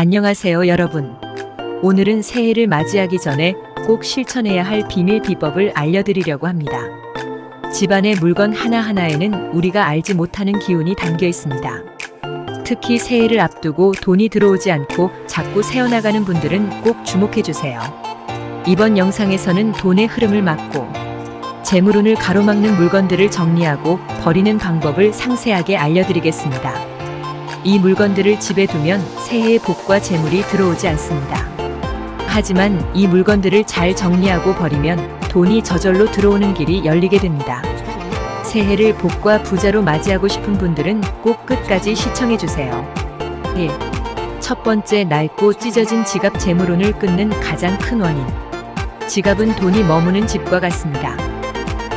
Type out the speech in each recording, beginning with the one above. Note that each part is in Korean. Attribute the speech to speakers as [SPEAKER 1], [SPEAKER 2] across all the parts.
[SPEAKER 1] 안녕하세요, 여러분. 오늘은 새해를 맞이하기 전에 꼭 실천해야 할 비밀 비법을 알려드리려고 합니다. 집안의 물건 하나하나에는 우리가 알지 못하는 기운이 담겨 있습니다. 특히 새해를 앞두고 돈이 들어오지 않고 자꾸 새어나가는 분들은 꼭 주목해 주세요. 이번 영상에서는 돈의 흐름을 막고 재물운을 가로막는 물건들을 정리하고 버리는 방법을 상세하게 알려드리겠습니다. 이 물건들을 집에 두면 새해의 복과 재물이 들어오지 않습니다. 하지만 이 물건들을 잘 정리하고 버리면 돈이 저절로 들어오는 길이 열리게 됩니다. 새해를 복과 부자로 맞이하고 싶은 분들은 꼭 끝까지 시청해 주세요. 1. 첫 번째 낡고 찢어진 지갑 재물운을 끊는 가장 큰 원인. 지갑은 돈이 머무는 집과 같습니다.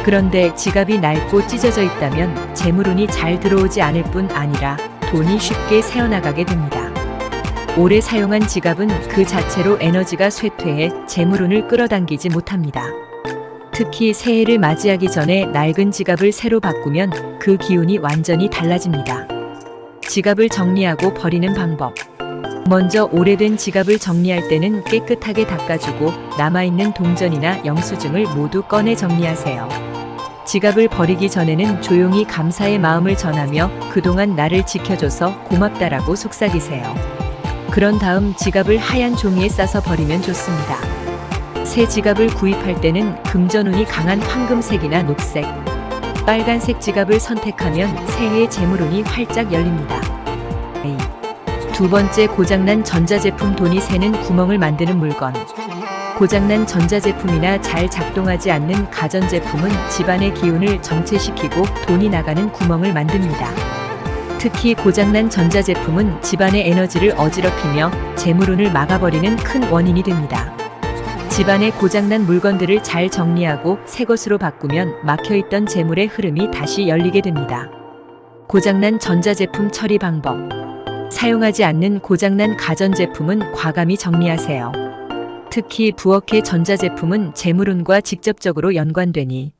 [SPEAKER 1] 그런데 지갑이 낡고 찢어져 있다면 재물운이 잘 들어오지 않을 뿐 아니라 돈이 쉽게 새어나가게 됩니다. 오래 사용한 지갑은 그 자체로 에너지가 쇠퇴해 재물운을 끌어당기지 못합니다. 특히 새해를 맞이하기 전에 낡은 지갑을 새로 바꾸면 그 기운이 완전히 달라집니다. 지갑을 정리하고 버리는 방법. 먼저 오래된 지갑을 정리할 때는 깨끗하게 닦아주고 남아있는 동전이나 영수증을 모두 꺼내 정리하세요. 지갑을 버리기 전에는 조용히 감사의 마음을 전하며 그동안 나를 지켜줘서 고맙다라고 속삭이세요. 그런 다음 지갑을 하얀 종이에 싸서 버리면 좋습니다. 새 지갑을 구입할 때는 금전운이 강한 황금색이나 녹색, 빨간색 지갑을 선택하면 새해의 재물운이 활짝 열립니다. A. 두 번째 고장난 전자제품 돈이 새는 구멍을 만드는 물건. 고장난 전자제품이나 잘 작동하지 않는 가전제품은 집안의 기운을 정체시키고 돈이 나가는 구멍을 만듭니다. 특히 고장난 전자제품은 집안의 에너지를 어지럽히며 재물운을 막아버리는 큰 원인이 됩니다. 집안의 고장난 물건들을 잘 정리하고 새 것으로 바꾸면 막혀있던 재물의 흐름이 다시 열리게 됩니다. 고장난 전자제품 처리 방법. 사용하지 않는 고장난 가전제품은 과감히 정리하세요. 특히 부엌의 전자제품은 재물운과 직접적으로 연관되니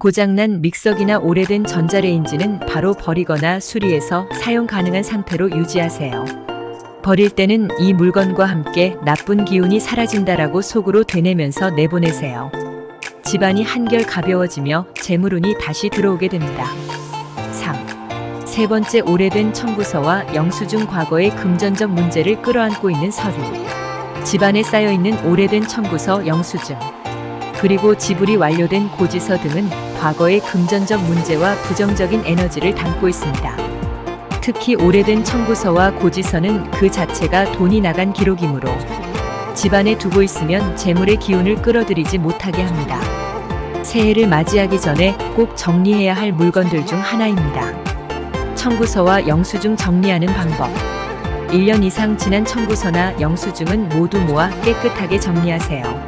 [SPEAKER 1] 고장난 믹서기나 오래된 전자레인지는 바로 버리거나 수리해서 사용 가능한 상태로 유지하세요. 버릴 때는 이 물건과 함께 나쁜 기운이 사라진다라고 속으로 되뇌면서 내보내세요. 집안이 한결 가벼워지며 재물운이 다시 들어오게 됩니다. 3. 세 번째 오래된 청구서와 영수증 과거의 금전적 문제를 끌어안고 있는 서류. 집안에 쌓여 있는 오래된 청구서, 영수증, 그리고 지불이 완료된 고지서 등은 과거의 금전적 문제와 부정적인 에너지를 담고 있습니다. 특히 오래된 청구서와 고지서는 그 자체가 돈이 나간 기록이므로 집안에 두고 있으면 재물의 기운을 끌어들이지 못하게 합니다. 새해를 맞이하기 전에 꼭 정리해야 할 물건들 중 하나입니다. 청구서와 영수증 정리하는 방법. 1년 이상 지난 청구서나 영수증은 모두 모아 깨끗하게 정리하세요.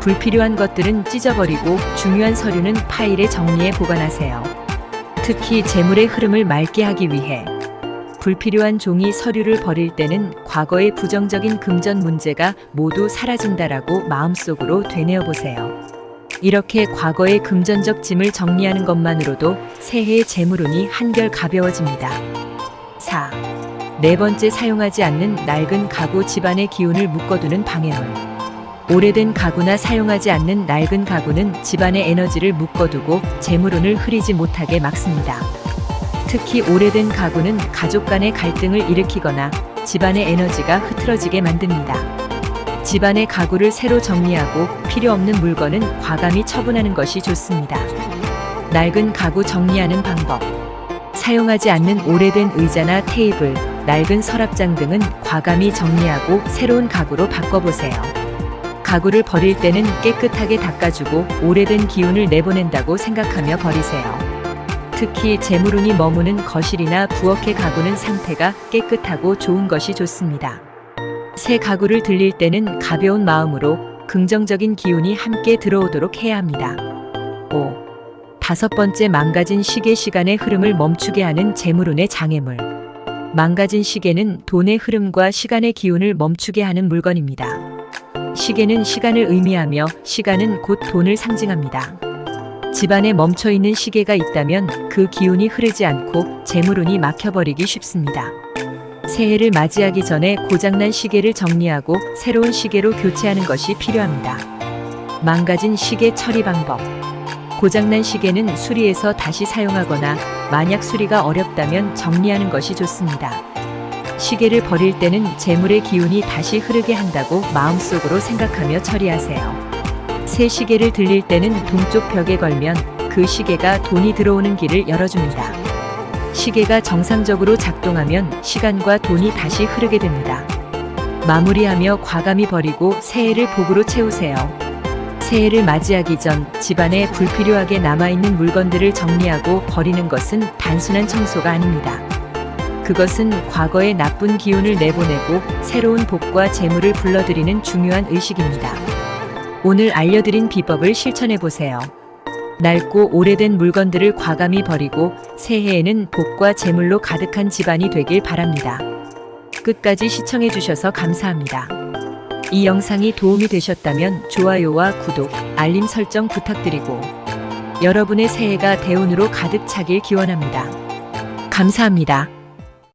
[SPEAKER 1] 불필요한 것들은 찢어버리고 중요한 서류는 파일에 정리해 보관하세요. 특히 재물의 흐름을 맑게 하기 위해 불필요한 종이 서류를 버릴 때는 과거의 부정적인 금전 문제가 모두 사라진다라고 마음속으로 되뇌어 보세요. 이렇게 과거의 금전적 짐을 정리하는 것만으로도 새해의 재물운이 한결 가벼워집니다. 4. 네 번째 사용하지 않는 낡은 가구 집안의 기운을 묶어두는 방해물. 오래된 가구나 사용하지 않는 낡은 가구는 집안의 에너지를 묶어두고 재물운을 흐리지 못하게 막습니다. 특히 오래된 가구는 가족 간의 갈등을 일으키거나 집안의 에너지가 흐트러지게 만듭니다. 집안의 가구를 새로 정리하고 필요 없는 물건은 과감히 처분하는 것이 좋습니다. 낡은 가구 정리하는 방법. 사용하지 않는 오래된 의자나 테이블, 낡은 서랍장 등은 과감히 정리하고 새로운 가구로 바꿔보세요. 가구를 버릴 때는 깨끗하게 닦아주고 오래된 기운을 내보낸다고 생각하며 버리세요. 특히 재물운이 머무는 거실이나 부엌의 가구는 상태가 깨끗하고 좋은 것이 좋습니다. 새 가구를 들릴 때는 가벼운 마음으로 긍정적인 기운이 함께 들어오도록 해야 합니다. 5. 다섯 번째 망가진 시계 시간의 흐름을 멈추게 하는 재물운의 장애물. 망가진 시계는 돈의 흐름과 시간의 기운을 멈추게 하는 물건입니다. 시계는 시간을 의미하며 시간은 곧 돈을 상징합니다. 집안에 멈춰 있는 시계가 있다면 그 기운이 흐르지 않고 재물운이 막혀버리기 쉽습니다. 새해를 맞이하기 전에 고장난 시계를 정리하고 새로운 시계로 교체하는 것이 필요합니다. 망가진 시계 처리 방법. 고장난 시계는 수리해서 다시 사용하거나 만약 수리가 어렵다면 정리하는 것이 좋습니다. 시계를 버릴 때는 재물의 기운이 다시 흐르게 한다고 마음속으로 생각하며 처리하세요. 새 시계를 들릴 때는 동쪽 벽에 걸면 그 시계가 돈이 들어오는 길을 열어줍니다. 시계가 정상적으로 작동하면 시간과 돈이 다시 흐르게 됩니다. 마무리하며 과감히 버리고 새해를 복으로 채우세요. 새해를 맞이하기 전 집안에 불필요하게 남아있는 물건들을 정리하고 버리는 것은 단순한 청소가 아닙니다. 그것은 과거의 나쁜 기운을 내보내고 새로운 복과 재물을 불러들이는 중요한 의식입니다. 오늘 알려드린 비법을 실천해 보세요. 낡고 오래된 물건들을 과감히 버리고 새해에는 복과 재물로 가득한 집안이 되길 바랍니다. 끝까지 시청해 주셔서 감사합니다. 이 영상이 도움이 되셨다면 좋아요와 구독, 알림 설정 부탁드리고 여러분의 새해가 대운으로 가득 차길 기원합니다. 감사합니다.